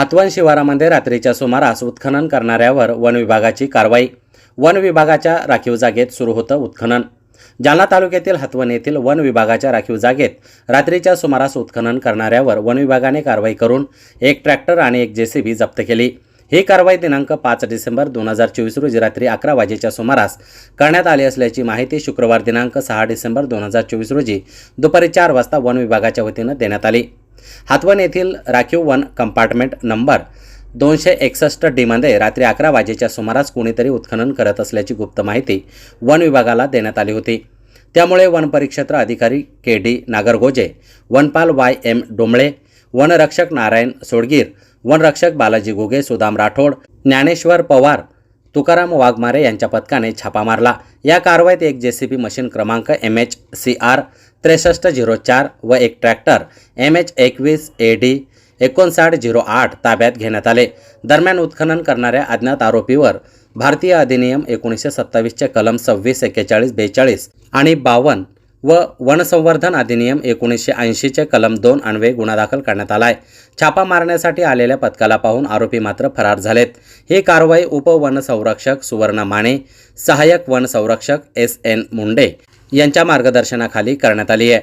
हातवन शिवारामध्ये रात्रीच्या सुमारास उत्खनन करणाऱ्यावर वन विभागाची कारवाई. वन विभागाच्या राखीव जागेत सुरू होतं उत्खनन. जालना तालुक्यातील हातवन येथील वन विभागाच्या राखीव जागेत रात्रीच्या सुमारास उत्खनन करणाऱ्यावर वन विभागाने कारवाई करून एक ट्रॅक्टर आणि एक जेसीबी जप्त केली. ही कारवाई दिनांक पाच डिसेंबर दोन हजार चोवीस रोजी रात्री अकरा वाजेच्या सुमारास करण्यात आली असल्याची माहिती शुक्रवार दिनांक सहा डिसेंबर दोन हजार चोवीस रोजी दुपारी चार वाजता वन विभागाच्या वतीनं देण्यात आली. हातवन येथील राखीव वन कंपार्टमेंट नंबर दोनशे एकसष्ट डीमध्ये रात्री अकरा वाजेच्या सुमारास कोणीतरी उत्खनन करत असल्याची गुप्त माहिती वन विभागाला देण्यात आली होती. त्यामुळे वन परिक्षेत्र अधिकारी के डी नागरगोजे वनपाल वाय एम डोंबळे वनरक्षक नारायण सोडगीर वनरक्षक बालाजी घुगे सुदाम राठोड ज्ञानेश्वर पवार तुकाराम वाघमारे यांच्या पथकाने छापा मारला. या कारवाईत एक जे सी बी मशीन क्रमांक एम एच सी आर त्रेसष्ट झिरो चार व एक ट्रॅक्टर. एम एच एकवीस ए डी एकोणसाठ झिरो आठ ताब्यात घेण्यात आले. दरम्यान उत्खनन करणाऱ्या अज्ञात आरोपीवर भारतीय अधिनियम एकोणीसशे सत्तावीसचे कलम सव्वीस एक्केचाळीस बेचाळीस आणि बावन्न व वनसंवर्धन अधिनियम एकोणीसशे ऐंशीचे कलम दोन अन्वये गुन्हा दाखल करण्यात आला आहे छापा मारण्यासाठी आलेल्या पथकाला पाहून आरोपी मात्र फरार झालेत. ही कारवाई उपवनसंरक्षक सुवर्ण माने सहाय्यक वनसंरक्षक एस एन मुंडे यांच्या मार्गदर्शनाखाली करण्यात आली आहे.